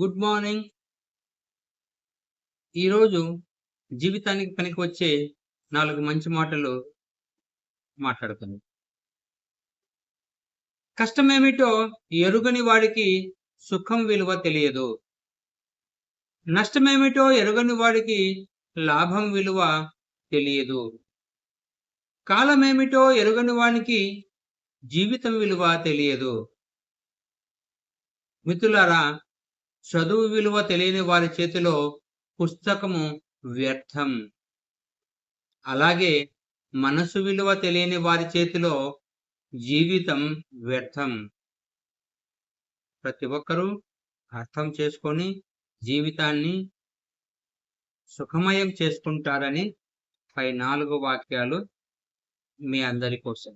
Good morning. ఈరోజు జీవితానికి పనికి వచ్చే నాలుగు మంచి మాటలు మాట్లాడుతుంది కష్టమేమిటో ఎరుగని వాడికి సుఖం విలువ తెలియదు. నష్టమేమిటో ఎరుగని వాడికి లాభం విలువ తెలియదు. కాలమేమిటో ఎరుగని వానికి జీవితం విలువ తెలియదు. మిత్రులారా చదువు విలువ తెలియని వారి చేతిలో పుస్తకము వ్యర్థం. అలాగే మనసు విలువ తెలియని వారి చేతిలో జీవితం వ్యర్థం. ప్రతి ఒక్కరూ అర్థం చేసుకొని జీవితాన్ని సుఖమయం చేసుకుంటారని పై నాలుగు వాక్యాలు మీ అందరి కోసం.